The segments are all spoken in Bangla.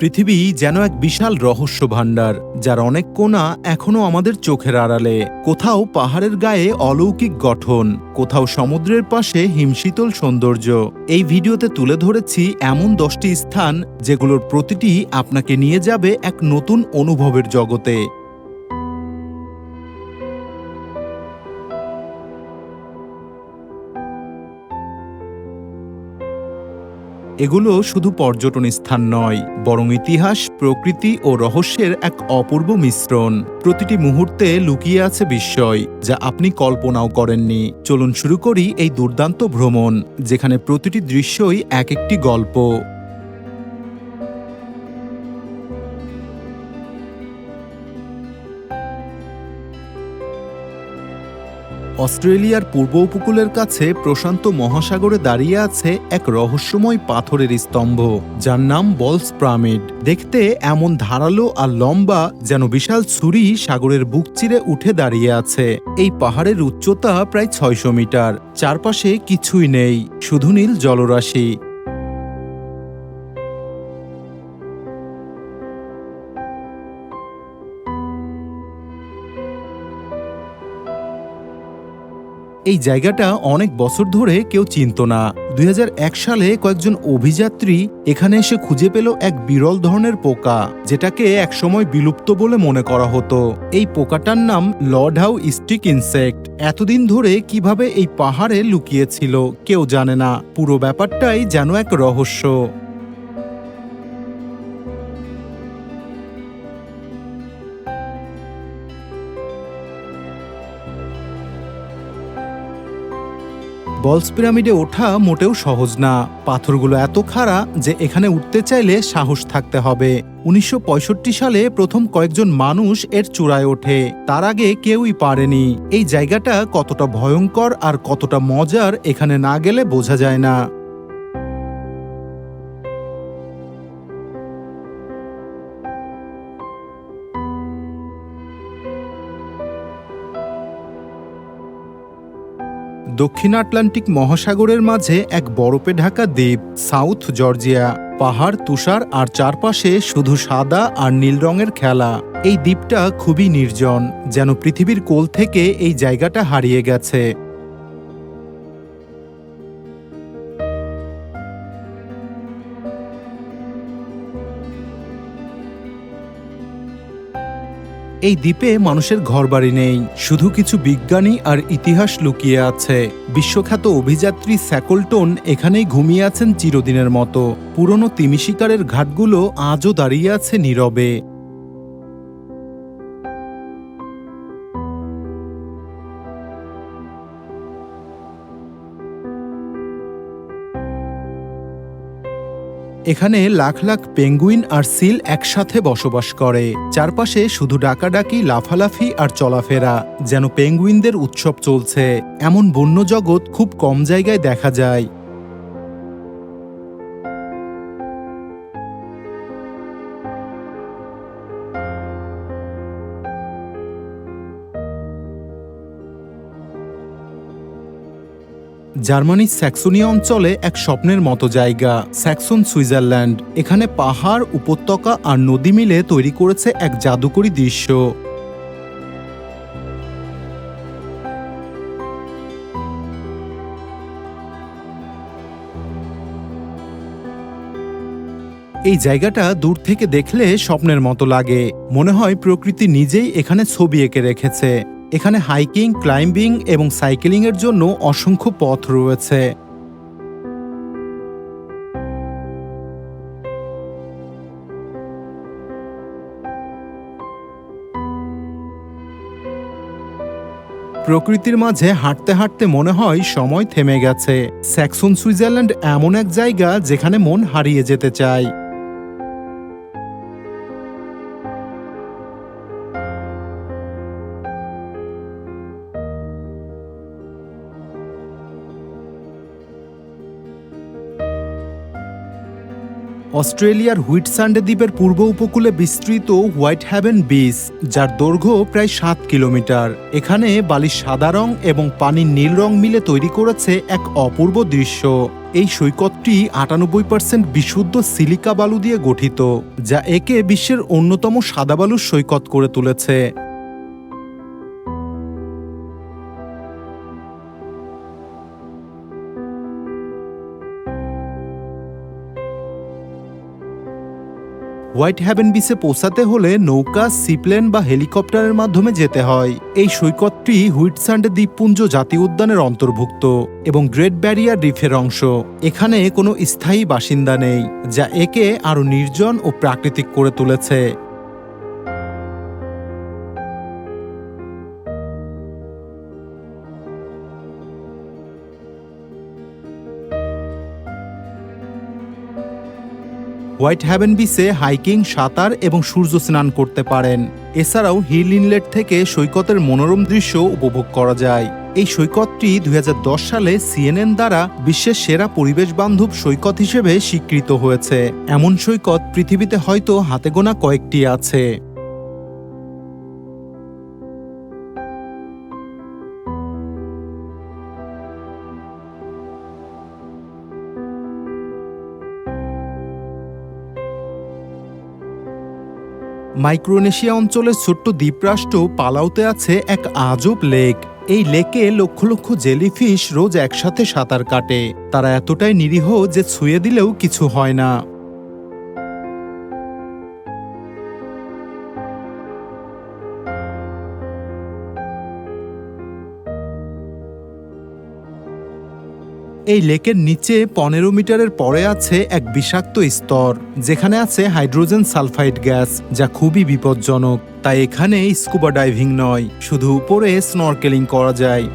পৃথিবী যেন এক বিশাল রহস্য ভাণ্ডার যার অনেক কোণা এখনও আমাদের চোখের আড়ালে। কোথাও পাহাড়ের গায়ে অলৌকিক গঠন, কোথাও সমুদ্রের পাশে হিমশীতল সৌন্দর্য। এই ভিডিওতে তুলে ধরেছি এমন দশটি স্থান, যেগুলোর প্রতিটি আপনাকে নিয়ে যাবে এক নতুন অনুভবের জগতে। এগুলো শুধু পর্যটন স্থান নয়, বরং ইতিহাস, প্রকৃতি ও রহস্যের এক অপূর্ব মিশ্রণ। প্রতিটি মুহূর্তে লুকিয়ে আছে বিস্ময়, যা আপনি কল্পনাও করেননি। চলুন শুরু করি এই দুর্দান্ত ভ্রমণ, যেখানে প্রতিটি দৃশ্যই এক একটি গল্প। অস্ট্রেলিয়ার পূর্ব উপকূলের কাছে প্রশান্ত মহাসাগরে দাঁড়িয়ে আছে এক রহস্যময় পাথরের স্তম্ভ, যার নাম বলস প্রামিড। দেখতে এমন ধারালো আর লম্বা যেন বিশাল ছুরি সাগরের বুক চিরে উঠে দাঁড়িয়ে আছে। এই পাহাড়ের উচ্চতা প্রায় ছয়শো মিটার, চারপাশে কিছুই নেই, শুধু নীল জলরাশি। এই জায়গাটা অনেক বছর ধরে কেউ চিনত না। দুই হাজার এক সালে কয়েকজন অভিযাত্রী এখানে এসে খুঁজে পেল এক বিরল ধরনের পোকা, যেটাকে একসময় বিলুপ্ত বলে মনে করা হতো। এই পোকাটার নাম লর্ড হাউ স্টিক ইনসেক্ট। এতদিন ধরে কীভাবে এই পাহাড়ে লুকিয়েছিল কেউ জানে না। পুরো ব্যাপারটাই যেন এক রহস্য। বলস পিরামিডে ওঠা মোটেও সহজ না। পাথরগুলো এত খাড়া যে এখানে উঠতে চাইলে সাহস থাকতে হবে। উনিশশো পঁয়ষট্টি সালে প্রথম কয়েকজন মানুষ এর চূড়ায় ওঠে। তার আগে কেউই পারেনি। এই জায়গাটা কতটা ভয়ঙ্কর আর কতটা মজার এখানে না গেলে বোঝা যায় না। দক্ষিণ আটলান্টিক মহাসাগরের মাঝে এক বরফে ঢাকা দ্বীপ, সাউথ জর্জিয়া। পাহাড়, তুষার আর চারপাশে শুধু সাদা আর নীল রঙের খেলা। এই দ্বীপটা খুবই নির্জন, যেন পৃথিবীর কোল থেকে এই জায়গাটা হারিয়ে গেছে। এই দ্বীপে মানুষের ঘরবাড়ি নেই। শুধু কিছু বিজ্ঞানী আর ইতিহাস লুকিয়ে আছে। বিশ্বখ্যাত অভিযাত্রী স্যাকলটন এখানেই ঘুমিয়ে আছেন চিরদিনের মতো। পুরনো তিমিশিকারের ঘাটগুলো আজও দাঁড়িয়ে আছে নীরবে। এখানে লাখ লাখ পেঙ্গুইন আর সিল একসাথে বসবাস করে। চারপাশে শুধু ডাকাডাকি, লাফালাফি আর চলাফেরা, যেন পেঙ্গুইনদের উৎসব চলছে। এমন বন্য জগৎ খুব কম জায়গায় দেখা যায়। জার্মানির স্যাক্সোনিয়া অঞ্চলে এক স্বপ্নের মতো জায়গা, স্যাক্সন, সুইজারল্যান্ড। এখানে পাহাড়, উপত্যকা আর নদী মিলে তৈরি করেছে এক জাদুকরী দৃশ্য। এই জায়গাটা দূর থেকে দেখলে স্বপ্নের মতো লাগে। মনে হয় প্রকৃতি নিজেই এখানে ছবি এঁকে রেখেছে। এখানে হাইকিং, ক্লাইম্বিং এবং সাইকেলিংয়ের জন্য অসংখ্য পথ রয়েছে। প্রকৃতির মাঝে হাঁটতে হাঁটতে মনে হয় সময় থেমে গেছে। স্যাক্সন, সুইজারল্যান্ড এমন এক জায়গা যেখানে মন হারিয়ে যেতে চায়। অস্ট্রেলিয়ার হুইটসান্ডে দ্বীপের পূর্ব উপকূলে বিস্তৃত হোয়াইট হ্যাভেন বিচ, যার দৈর্ঘ্য প্রায় সাত কিলোমিটার। এখানে বালির সাদা রং এবং পানির নীল রং মিলে তৈরি করেছে এক অপূর্ব দৃশ্য। এই সৈকতটি আটানব্বই পার্সেন্ট বিশুদ্ধ সিলিকা বালু দিয়ে গঠিত, যা একে বিশ্বের অন্যতম সাদা বালুর সৈকত করে তুলেছে। হোয়াইট হ্যাভেন বিচে পৌঁছাতে হলে নৌকা, সিপ্লেন বা হেলিকপ্টারের মাধ্যমে যেতে হয়। এই সৈকতটি হুইটস্যান্ড দ্বীপপুঞ্জ জাতীয় উদ্যানের অন্তর্ভুক্ত এবং গ্রেট ব্যারিয়ার রিফের অংশ। এখানে কোনো স্থায়ী বাসিন্দা নেই, যা একে আরও নির্জন ও প্রাকৃতিক করে তুলেছে। হোয়াইট হ্যাভেন বিচে হাইকিং, সাঁতার এবং সূর্য স্নান করতে পারেন। এছাড়াও হিল ইনলেট থেকে সৈকতের মনোরম দৃশ্য উপভোগ করা যায়। এই সৈকতটি দুই হাজার দশ সালে সিএনএন দ্বারা বিশ্বের সেরা পরিবেশ বান্ধব সৈকত হিসেবে স্বীকৃত হয়েছে। এমন সৈকত পৃথিবীতে হয়তো হাতে গোনা কয়েকটি আছে। মাইক্রোনেশিয়া অঞ্চলের ছোট্ট দ্বীপরাষ্ট্র পালাউতে আছে এক আজব লেক। এই লেকে লক্ষ লক্ষ জেলিফিশ রোজ একসাথে সাঁতার কাটে। তারা এতটাই নিরীহ যে ছুঁয়ে দিলেও কিছু হয় না। এই লেকের নিচে পনেরো মিটারের পরে আছে এক বিষাক্ত স্তর, যেখানে আছে হাইড্রোজেন সালফাইড গ্যাস, যা খুবই বিপজ্জনক। তাই এখানে স্কুবা ডাইভিং নয়, শুধু উপরে স্নরকেলিং করা যায়।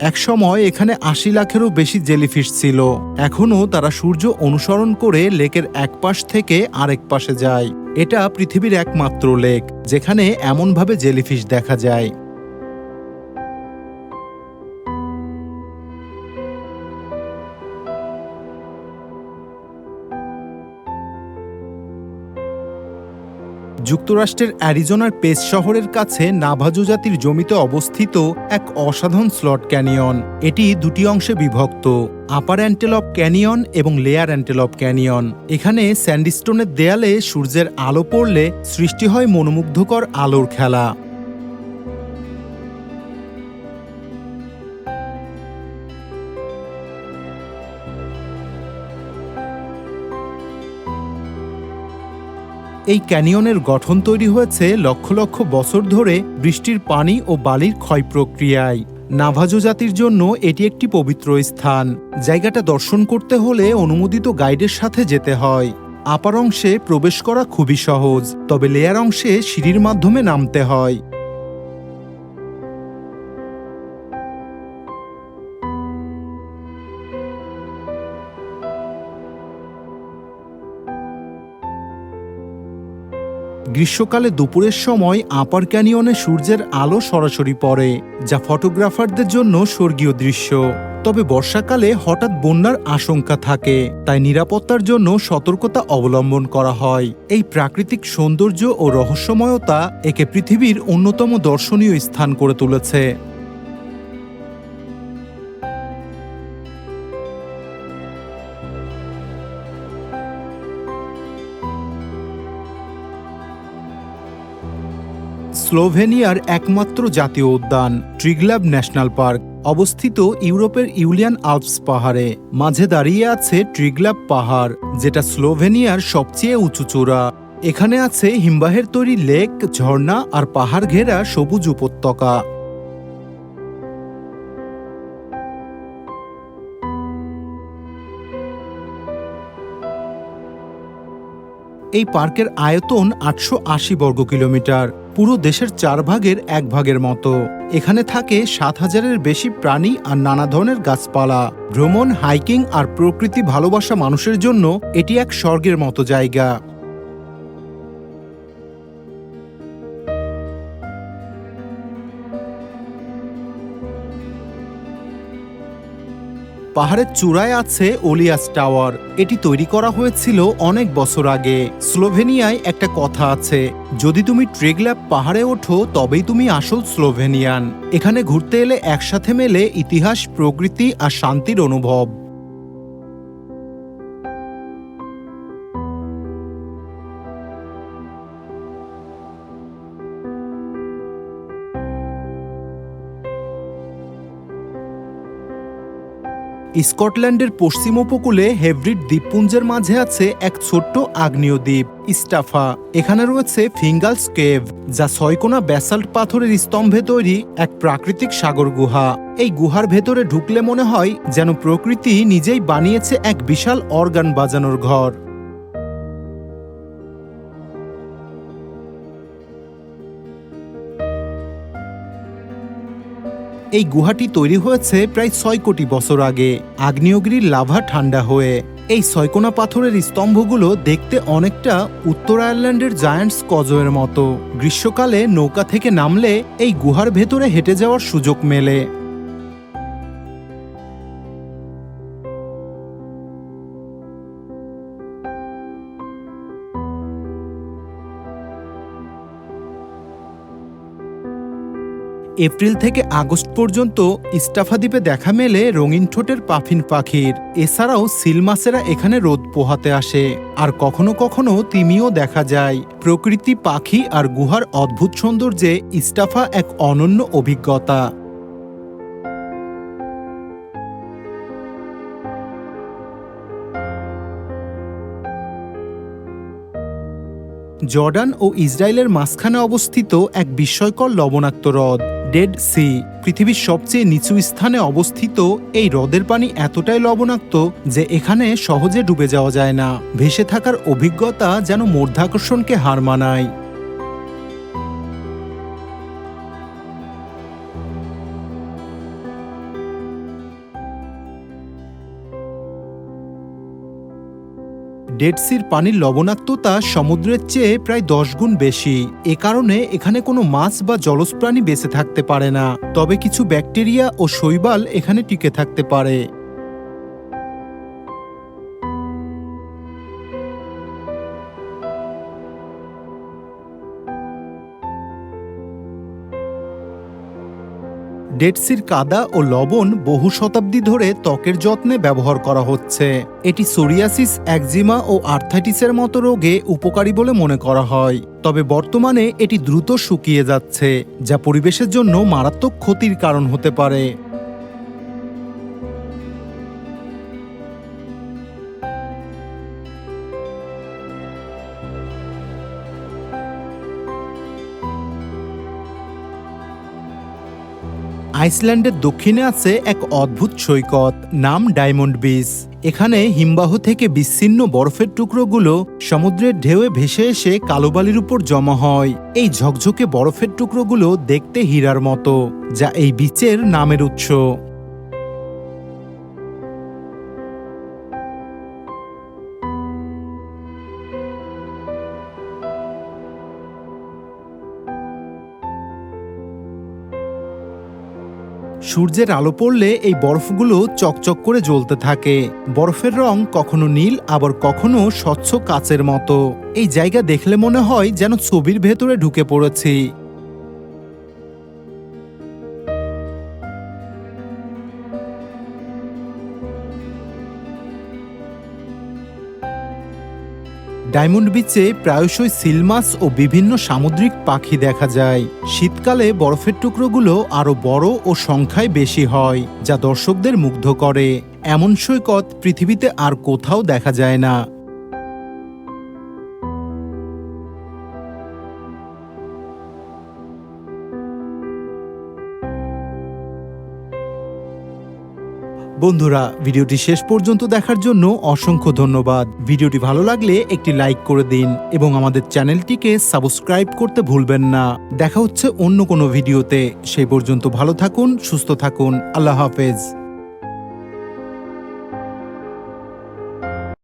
একসময় এখানে আশি লাখেরও বেশি জেলিফিশ ছিল। এখনও তারা সূর্য অনুসরণ করে লেকের এক পাশ থেকে আরেক পাশে যায়। এটা পৃথিবীর একমাত্র লেক, যেখানে এমনভাবে জেলিফিশ দেখা যায়। যুক্তরাষ্ট্রের অ্যারিজোনার পেস শহরের কাছে নাভাজো জাতির জমিতে অবস্থিত এক অসাধারণ স্লট ক্যানিয়ন। এটি দুটি অংশে বিভক্ত, আপার অ্যান্টেলপ ক্যানিয়ন এবং লেয়ার অ্যান্টেলপ ক্যানিয়ন। এখানে স্যান্ডিস্টোনের দেয়ালে সূর্যের আলো পড়লে সৃষ্টি হয় মনোমুগ্ধকর আলোর খেলা। এই ক্যানিয়নের গঠন তৈরি হয়েছে লক্ষ লক্ষ বছর ধরে বৃষ্টির পানি ও বালির ক্ষয় প্রক্রিয়ায়। নাভাজো জাতির জন্য এটি একটি পবিত্র স্থান। জায়গাটা দর্শন করতে হলে অনুমোদিত গাইডের সাথে যেতে হয়। আপার অংশে প্রবেশ করা খুবই সহজ, তবে লেয়ার অংশে সিঁড়ির মাধ্যমে নামতে হয়। গ্রীষ্মকালে দুপুরের সময় আপার ক্যানিয়নে সূর্যের আলো সরাসরি পড়ে, যা ফটোগ্রাফারদের জন্য স্বর্গীয় দৃশ্য। তবে বর্ষাকালে হঠাৎ বন্যার আশঙ্কা থাকে, তাই নিরাপত্তার জন্য সতর্কতা অবলম্বন করা হয়। এই প্রাকৃতিক সৌন্দর্য ও রহস্যময়তা একে পৃথিবীর অন্যতম দর্শনীয় স্থান করে তুলেছে। স্লোভেনিয়ার একমাত্র জাতীয় উদ্যান, ট্রিগলাব ন্যাশনাল পার্ক, অবস্থিত ইউরোপের ইউলিয়ান আলপস পাহাড়ে। মাঝে দাঁড়িয়ে আছে ট্রিগলাব পাহাড়, যেটা স্লোভেনিয়ার সবচেয়ে উঁচু চূড়া। এখানে আছে হিমবাহের তৈরি লেক, ঝর্ণা আর পাহাড় ঘেরা সবুজ উপত্যকা। এই পার্কের আয়তন আটশো আশি বর্গ কিলোমিটার পুরো দেশের চার ভাগের এক ভাগের মতো। এখানে থাকে সাত হাজারের বেশি প্রাণী আর নানা ধরনের গাছপালা। ভ্রমণ, হাইকিং আর প্রকৃতি ভালোবাসা মানুষের জন্য এটি এক স্বর্গের মতো জায়গা। পাহাড়ের চূড়ায় আছে ওলিয়াস টাওয়ার। এটি তৈরি করা হয়েছিল অনেক বছর আগে। স্লোভেনিয়ায় একটা কথা আছে, যদি তুমি ট্রেগল্যাপ পাহাড়ে ওঠো, তবেই তুমি আসল স্লোভেনিয়ান। এখানে ঘুরতে এলে একসাথে মেলে ইতিহাস, প্রকৃতি আর শান্তির অনুভব। স্কটল্যান্ডের পশ্চিম উপকূলে হেভরিড দ্বীপপুঞ্জের মাঝে আছে এক ছোট্ট আগ্নেয় দ্বীপ, ইস্টাফা। এখানে রয়েছে ফিঙ্গালস কেভ, যা ছয়কোনা ব্যাসাল্ট পাথরের স্তম্ভে তৈরি এক প্রাকৃতিক সাগর গুহা। এই গুহার ভেতরে ঢুকলে মনে হয় যেন প্রকৃতি নিজেই বানিয়েছে এক বিশাল অর্গান বাজানোর ঘর। এই গুহাটি তৈরি হয়েছে প্রায় ছয় কোটি বছর আগে। আগ্নেয়গিরির লাভা ঠান্ডা হয়ে। এই ছয়কোনা পাথরের স্তম্ভগুলো দেখতে অনেকটা উত্তর আয়ারল্যান্ডের জায়ান্টস কজয়ের মতো। গ্রীষ্মকালে নৌকা থেকে নামলে এই গুহার ভেতরে হেঁটে যাওয়ার সুযোগ মেলে। এপ্রিল থেকে আগস্ট পর্যন্ত ইস্টাফা দ্বীপে দেখা মেলে রঙিন ঠোঁটের পাফিন পাখির। এছাড়াও সিলমাসেরা এখানে রোদ পোহাতে আসে। আর কখনো কখনো তিমিও দেখা যায়। প্রকৃতি পাখি আর গুহার অদ্ভুত সৌন্দর্যে ইস্টাফা এক অনন্য অভিজ্ঞতা। জর্ডান ও ইসরায়েলের মাঝখানে অবস্থিত এক বিস্ময়কর লবণাক্ত হ্রদ। Dead Sea. পৃথিবীর সবচেয়ে নিচু স্থানে অবস্থিত এই হ্রদের পানি এতটাই লবণাক্ত যে এখানে সহজে ডুবে যাওয়া যায় না। ভেসে থাকার অভিজ্ঞতা যেন মধ্যাকর্ষণকে হার মানায়। ডেড সির পানির লবণাক্ততা সমুদ্রের চেয়ে প্রায় দশ গুণ বেশি। এ কারণে এখানে কোনো মাছ বা জলজ প্রাণী বেঁচে থাকতে পারে না। তবে কিছু ব্যাকটেরিয়া ও শৈবাল এখানে টিকে থাকতে পারে। ডেডসির কাদা ও লবণ বহু শতাব্দী ধরে ত্বকের যত্নে ব্যবহার করা হচ্ছে। এটি সোরিয়াসিস, একজিমা ও আর্থাইটিসের মতো রোগে উপকারী বলে মনে করা হয়। তবে বর্তমানে এটি দ্রুত শুকিয়ে যাচ্ছে, যা পরিবেশের জন্য মারাত্মক ক্ষতির কারণ হতে পারে। আইসল্যান্ডের দক্ষিণে আছে এক অদ্ভুত সৈকত, নাম ডায়মন্ড বিচ। এখানে হিমবাহ থেকে বিচ্ছিন্ন বরফের টুকরোগুলো সমুদ্রের ঢেউয়ে ভেসে এসে কালোবালির উপর জমা হয়। এই ঝকঝকে বরফের টুকরোগুলো দেখতে হীরার মতো, যা এই বিচের নামের উৎস। সূর্যের আলো পড়লে এই বরফগুলো চকচক করে জ্বলতে থাকে। বরফের রং কখনো নীল, আবার কখনো স্বচ্ছ কাচের মতো। এই জায়গা দেখলে মনে হয় যেন ছবির ভেতরে ঢুকে পড়েছি। ডায়মন্ড বিচে প্রায়শই সিলমাস ও বিভিন্ন সামুদ্রিক পাখি দেখা যায়। শীতকালে বরফের টুকরোগুলো আরও বড় ও সংখ্যায় বেশি হয়, যা দর্শকদের মুগ্ধ করে। এমন সৈকত পৃথিবীতে আর কোথাও দেখা যায় না। বন্ধুরা, ভিডিওটি শেষ পর্যন্ত দেখার জন্য অসংখ্য ধন্যবাদ। ভিডিওটি ভালো লাগলে একটি লাইক করে দিন এবং আমাদের চ্যানেলটিকে সাবস্ক্রাইব করতে ভুলবেন না। দেখা হচ্ছে অন্য কোনো ভিডিওতে। সেই পর্যন্ত ভালো থাকুন, সুস্থ থাকুন। আল্লাহ হাফেজ।